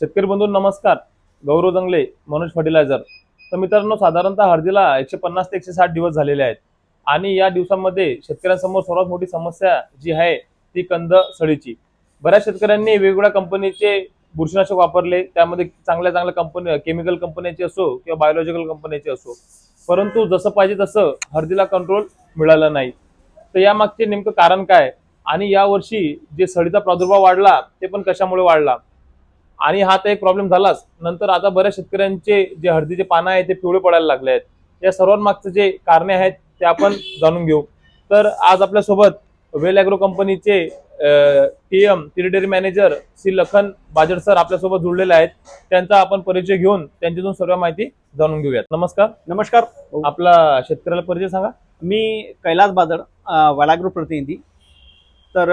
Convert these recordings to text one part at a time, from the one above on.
शेतकरी बंधू नमस्कार. गौरव जंगले मनोज फर्टिलायझर तर मित्रांनो साधारणतः हळदीला एकशे पन्नास ते एकशे साठ दिवस झालेले आहेत. आणि या दिवसांमध्ये शेतकऱ्यांसमोर सर्वात मोठी समस्या जी आहे ती कंद सळीची बऱ्याच शेतकऱ्यांनी वेगवेगळ्या कंपनीचे बुरशीनाशक वापरले. त्यामध्ये चांगल्या चांगल्या कंपनी केमिकल कंपन्याची असो किंवा बायोलॉजिकल कंपन्याची असो. परंतु जसं पाहिजे तसं हळदीला कंट्रोल मिळालं नाही. तर यामागचे नेमकं कारण काय? आणि यावर्षी जे सळीचा प्रादुर्भाव वाढला ते पण कशामुळे वाढला? आणि हा तर एक प्रॉब्लेम झालाच. नंतर आता बऱ्याच शेतकऱ्यांचे जे हळदीचे पानं आहेत ते पिवळे पडायला लागले आहेत. या सर्वांमागचे जे कारणे आहेत ते आपण जाणून घेऊ. तर आज आपल्यासोबत वेल अॅग्रो कंपनीचे T M territory manager Shri Lakhan Bajad sir आपल्यासोबत जुळलेले आहेत. त्यांचा आपण परिचय घेऊन त्यांच्यातून सर्व माहिती जाणून घेऊयात. नमस्कार. नमस्कार. आपला शेतकऱ्याला परिचय सांगा. मी कैलास बादड वडाग्रो प्रतिनिधी. तर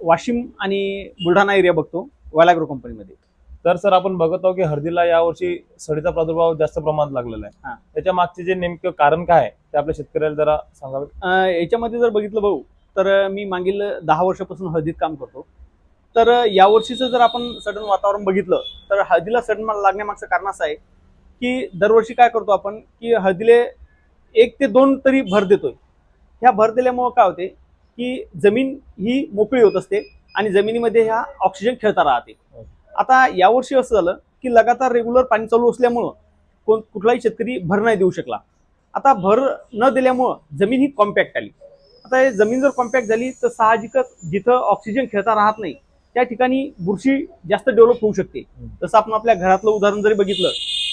वाशिम आणि बुलढाणा एरिया बघतो. वलाग्रो कंपनीमध्ये. तर सर आपण बघत आहोत की हळदीला यावर्षी सडीचा प्रादुर्भाव जास्त प्रमाणात लागलेला हा. आहे त्याच्या मागचे जे नेमकं कारण काय आहे ते आपल्या शेतकऱ्याला जरा सांगावे? अ, याच्यामध्ये जर बघितलं भाऊ तर मी मागील दहा वर्षापासून हळदीत काम करतो. तर यावर्षीचं जर आपण सडन वातावरण बघितलं तर हळदीला सडन लागण्यामागचं कारण असं आहे की दरवर्षी काय करतो आपण की हळदीले एक ते दोन तरी भर देतोय. ह्या भर दिल्यामुळं काय होते की जमीन ही मोकळी होत असते. आणि जमिनीमध्ये ह्या ऑक्सिजन खेळता राहते. आता यावर्षी असं झालं की लगातार रेग्युलर पाणी चालू असल्यामुळं कोण कुठलाही शेतकरी भर नाही देऊ शकला. आता भर न दिल्यामुळं जमीन ही कॉम्पॅक्ट आली. आता हे जमीन जर कॉम्पॅक्ट झाली तर साहजिकच जिथं ऑक्सिजन खेळता राहत नाही त्या ठिकाणी बुरशी जास्त डेव्हलप होऊ शकते. जसं आपण आपल्या घरातलं उदाहरण जरी बघितलं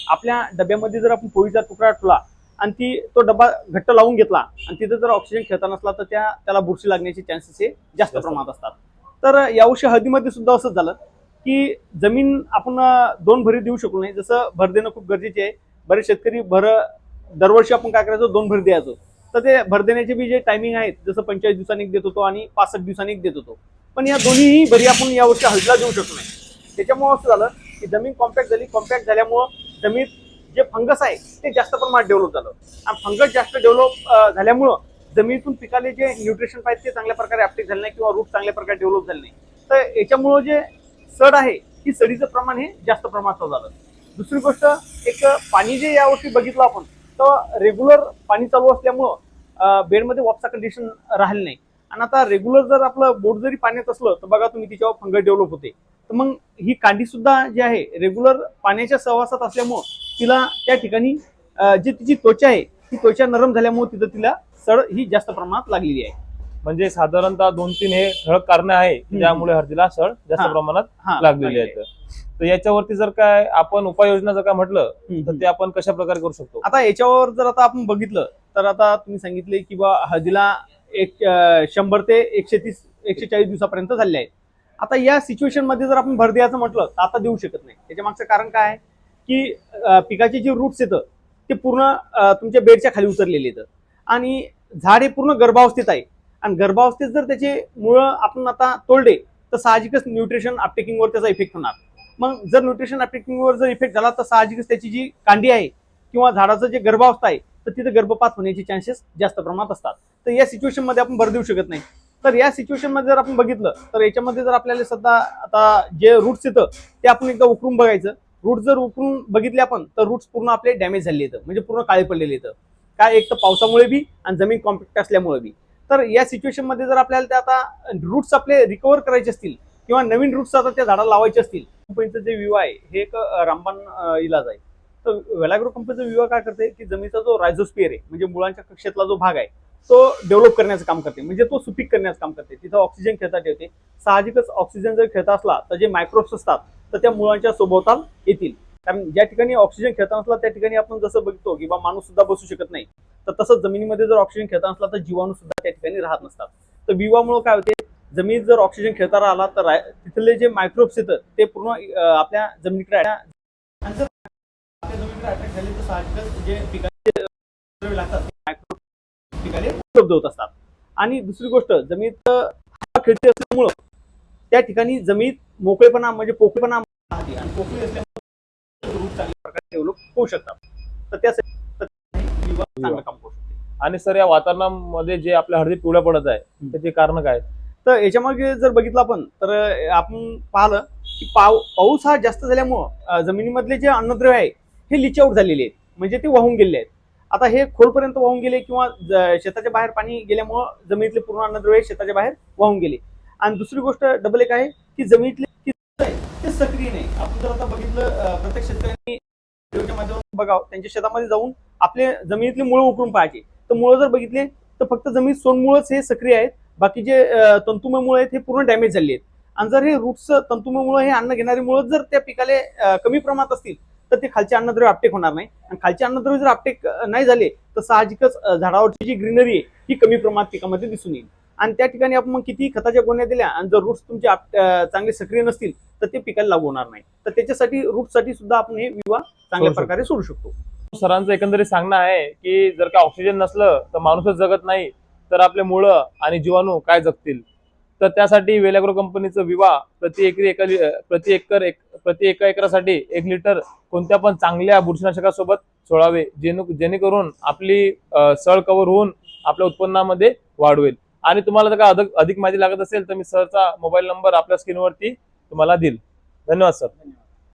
आपल्या डब्यामध्ये जर आपण पोळीचा तुकडा ठेवला आणि ती तो डबा घट्ट लावून घेतला आणि तिथं जर ऑक्सिजन खेळता नसला तर त्या त्याला बुरशी लागण्याचे चान्सेस हे जास्त जास्त. प्रमाणात असतात. तर यावर्षी हळदीमध्ये सुद्धा असंच झालं की जमीन आपण दोन भरी देऊ शकलो नाही. जसं भर देणं खूप गरजेचे आहे. बरेच शेतकरी भर दरवर्षी आपण काय करायचो? दोन भर द्यायचो. तर ते भर देण्याचे बी जे टायमिंग आहेत जसं पंचेचाळीस दिवसांनी एक देत होतो आणि पासष्ट दिवसांनी एक देत होतो. पण या दोन्हीही भरी आपण यावर्षी हळदीला देऊ शकलो नाही. त्याच्यामुळं असं झालं की जमीन कॉम्पॅक्ट झाली. कॉम्पॅक्ट झाल्यामुळं जमीन जे फंगस आहे ते जास्त प्रमाणात डेव्हलप झालं. आणि फंगस जास्त डेव्हलप झाल्यामुळं जमिनीतून पिकाले जे न्यूट्रिशन पाहिजे ते चांगल्या प्रकारे अपटेक झाले नाही किंवा रूट चांगल्या प्रकारे डेव्हलप झाले नाही. तर याच्यामुळं जे सड आहे की सडीचं प्रमाण हे जास्त प्रमाणात झालं. दुसरी गोष्ट एक पाणी जे यावर्षी बघितलं आपण तर रेग्युलर पाणी चालू असल्यामुळं बेडमध्ये वॉपचा कंडिशन राहिली नाही. आणि आता रेग्युलर जर आपलं बोट जरी पाण्यात असलं तर बघा तुम्ही तिच्यावर फंगस डेव्हलप होते. तर मग ही कांडी सुद्धा जी आहे रेग्युलर पाण्याच्या सहवासात असल्यामुळं तिला त्या ठिकाणी जी तिची त्वचा आहे ती त्वचा नरम झाल्यामुळे तिथं तिला सड ही जास्त प्रमाणात लागलेली आहे. म्हणजे साधारणतः दोन तीन हे ठळक कारण आहे की ज्यामुळे हळदीला सड जास्त. प्रमाणात लागलेली आहेत. तर याच्यावरती जर काय आपण उपाययोजना जर काय म्हटलं तर. ते आपण कशा प्रकारे करू शकतो? आता याच्यावर जर आता आपण बघितलं तर आता तुम्ही सांगितले की बा हळदीला एक शंभर ते एकशे तीस एकशे चाळीस दिवसापर्यंत झाले आहेत. आता या सिच्युएशनमध्ये जर आपण भर द्यायचं म्हटलं तर आता देऊ शकत नाही. त्याच्या मागचं कारण काय आहे? की पिकाचे जे रूट्स येतं ते पूर्ण तुमच्या बेडच्या खाली उतरलेले येतं. आणि झाड हे पूर्ण गर्भावस्थेत आहे. आणि गर्भावस्थेत जर त्याचे मुळं आपण आता तोडले तर साहजिकच न्यूट्रिशन अपटेकिंगवर त्याचा इफेक्ट होणार. मग जर न्यूट्रिशन अपटेकिंगवर जर इफेक्ट झाला तर साहजिकच त्याची जी कांडी आहे किंवा झाडाचं जे गर्भावस्था आहे तर तिथं गर्भपात होण्याचे चान्सेस जास्त प्रमाणात असतात. तर या सिच्युएशनमध्ये आपण भर देऊ शकत नाही. तर या सिच्युएशनमध्ये जर आपण बघितलं तर याच्यामध्ये जर आपल्याला सध्या आता जे रूट्स येतं ते आपण एकदा उकरून बघायचं. रूट जर उकरून बघितले आपण तर रूट्स पूर्ण आपले डॅमेज झाले येतं. म्हणजे पूर्ण काळे पडलेले येतं. काय एक तर पावसामुळे बी आणि जमीन कॉम्पॅक्ट असल्यामुळे बी. तर या सिच्युएशनमध्ये जर आपल्याला ते आता रूट्स आपले रिकवर करायचे असतील किंवा नवीन रूट्स आता त्या झाडाला लावायचे असतील कंपनीचं जे विवा आहे हे एक रामबान इलाज आहे. तर वेलाग्रो कंपनीचा विवा काय करते की जमिनीचा जो रायझोस्पियर आहे म्हणजे मुळांच्या कक्षेतला जो भाग आहे तो डेव्हलप करण्याचं काम करते. म्हणजे तो सुपीक करण्याचं काम करते. तिथं ऑक्सिजन खेळता ठेवते. साहजिकच ऑक्सिजन जर खेळता असला तर जे मायक्रोब्स असतात तर त्या मुळांच्या सोबवताल येतील. कारण ज्या ठिकाणी ऑक्सिजन खेळता नसला त्या ठिकाणी आपण जसं बघतो की बा माणूस सुद्धा बसू शकत नाही. तर तसंच जमिनीमध्ये जर ऑक्सिजन खेळता नसला तर जीवाणू सुद्धा त्या ठिकाणी राहत नसतात. तर विवामुळे काय होते? जमिनीत जर ऑक्सिजन खेळता राहिला तर तिथले जे मायक्रोब्स येतं ते पूर्ण आपल्या जमिनीकडे आणि जर आपल्या जमिनीकडे अटॅक झाले तर साहजिकच जे पिकाचे लागतात पिकाले उपलब्ध होत असतात. आणि दुसरी गोष्ट जमिनीत हवा असल्यामुळं त्या ठिकाणी जमिनीत मोकळेपणा म्हणजे पोकळेपणा राहते. आणि पोकळी असल्यामुळे डेव्हलप होऊ शकतात. तर त्यासाठी चांगलं काम करू शकते आणि सर या वातावरणामध्ये जे आपल्या हळदी पिवळ्या पडत आहे त्याचे कारण काय? तर याच्यामागे जर बघितलं आपण तर अं, आपण पाहिलं की पाव पाऊस हा जास्त झाल्यामुळं अं, जमिनीमधले जे अन्नद्रव्य आहे हे लिच आउट झालेले आहेत. म्हणजे ते वाहून गेले आहेत. आता हे खोलपर्यंत वाहून गेले किंवा ज- शेताच्या बाहेर पाणी गेल्यामुळं जमिनीतले पूर्ण अन्नद्रव्य शेताच्या बाहेर वाहून गेले. आणि दुसरी गोष्ट डबल एक आहे की जमिनीतले की आहे, ते सक्रिय नाही. आपण जर आता बघितलं अं, प्रत्येक शेतकऱ्यांनी बघावं. त्यांच्या शेतामध्ये जाऊन आपले जमिनीतली मुळं उकळून पाहायचे. तर मुळं जर बघितले तर फक्त जमिनीत सोनमुळंच हे सक्रिय आहेत. बाकी जे तंतुमय मुळं आहेत हे पूर्ण डॅमेज झाले आहेत. आणि जर हे रूट्स तंतुमय मुळं हे अन्न घेणारी मुळं जर त्या पिकाले कमी प्रमाणात असतील तर ते खालचे अन्नद्रव्य आपटेक होणार नाही. आणि खालचे अन्नद्रव्य जर आपटेक नाही झाले तर साहजिकच झाडावरची जी ग्रीनरी आहे ही कमी प्रमाणात पिकामध्ये दिसून येईल. आणि त्या ठिकाणी आपण मग किती खताच्या गोण्या दिल्या आणि जर रूट्स तुमचे चांगले सक्रिय नसतील तर ते पिकाला लागू होणार नाही. तर त्याच्यासाठी रूटसाठी सुद्धा आपण हे विवाह चांगल्या शकतो. प्रकारे सोडू शकतो. सरांचं एकंदरीत सांगणं आहे की जर का ऑक्सिजन नसलं तर माणूसच जगत नाही तर आपले मुळं आणि जीवाणू काय जगतील? तर त्यासाठी वेलॅग्रो कंपनीचं विवाह प्रति एकरी एका प्रति एकर एक प्रति एका एकरासाठी एक लिटर कोणत्या पण चांगल्या बुरशीनाशकासोबत सोडावे जेणे जेणेकरून आपली सळ कव्हर होऊन आपल्या उत्पन्नामध्ये वाढ होईल आणि तुम्हाला जर का अधिक अधिक माहिती लागत असेल तर मी सरचा मोबाईल नंबर आपल्या स्क्रीनवरती तुम्हाला देईल. धन्यवाद सर.